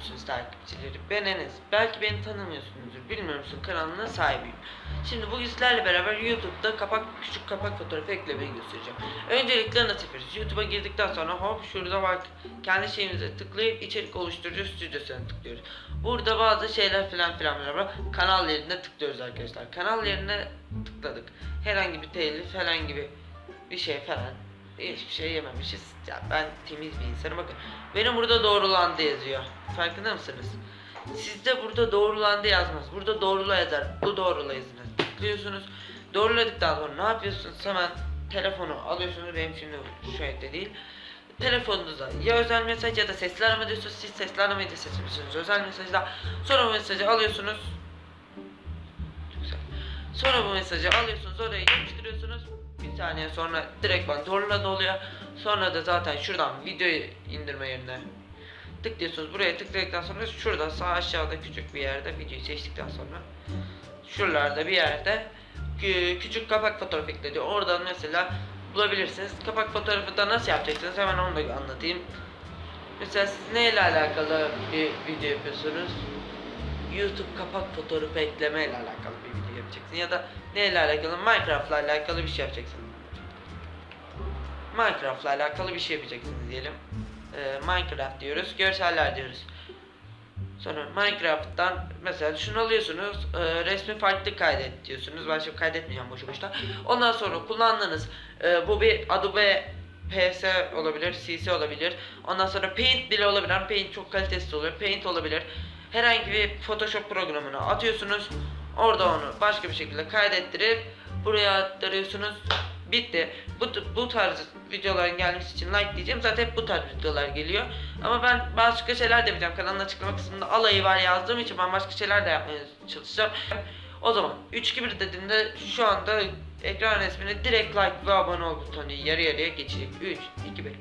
musunuz takipçileri? Ben Enes. Belki beni tanımıyorsunuzdur. Bilmiyor musun kanalına sahibiyim. Şimdi bugün sizlerle beraber YouTube'da kapak küçük kapak fotoğrafı eklemeyi göstereceğim. Öncelikle nasıl yapıyoruz? YouTube'a girdikten sonra hop şurada bak kendi şeyimize tıklayıp içerik oluşturucu stüdyosuna tıklıyoruz. Burada bazı şeyler filan filan var. Kanal yerine tıklıyoruz arkadaşlar. Kanal yerine tıkladık. Herhangi bir telif, herhangi bir bir şey falan hiçbir şey yememişiz. Ya ben temiz bir insanım bakın. Benim burada doğrulandı yazıyor. Farkında mısınız? Sizde burada doğrulandı yazmaz. Burada doğrula yazar. Bu doğrula yazınız. Tıklıyorsunuz. Doğruladıktan sonra ne yapıyorsunuz? Hemen telefonu alıyorsunuz. Benim şimdi şu ette değil. Telefonunuza ya özel mesaj ya da sesli arama diyorsunuz. Siz sesli aramayı da seçmişsiniz. Özel mesajda sonra mesajı alıyorsunuz. Sonra bu mesajı alıyorsunuz oraya yapıştırıyorsunuz. Bir saniye sonra direkt bana doğrula oluyor. Sonra da zaten şuradan videoyu indirme yerine tıklıyorsunuz. Buraya tıkladıktan sonra şurada sağ aşağıda küçük bir yerde videoyu seçtikten sonra şuralarda bir yerde kü- küçük kapak fotoğrafı ekledi. Oradan mesela bulabilirsiniz. Kapak fotoğrafı da nasıl yapacaksınız hemen onu da anlatayım. Mesela siz neyle alakalı bir video yapıyorsunuz? YouTube kapak fotoğrafı ekleme ile alakalı bir video yapacaksın ya da neyle alakalı Minecraft'la alakalı bir şey yapacaksın. Minecraft'la alakalı bir şey yapacaksınız diyelim. Ee, Minecraft diyoruz, görseller diyoruz. Sonra Minecraft'tan mesela şunu alıyorsunuz, e, resmi farklı kaydet diyorsunuz. Ben şimdi kaydetmeyeceğim boşu boşuna. Ondan sonra kullandığınız e, bu bir Adobe PS olabilir, CC olabilir. Ondan sonra Paint bile olabilir. Paint çok kalitesiz oluyor. Paint olabilir. Herhangi bir Photoshop programına atıyorsunuz. Orada onu başka bir şekilde kaydettirip buraya aktarıyorsunuz. Bitti. Bu, bu tarz videoların gelmesi için like diyeceğim. Zaten hep bu tarz videolar geliyor. Ama ben başka şeyler de yapacağım. Kanalın açıklama kısmında alayı var yazdığım için ben başka şeyler de yapmaya çalışacağım. O zaman 3 2 1 dediğimde şu anda ekran resmine direkt like ve abone ol butonu yarı yarıya geçecek. 3 2 1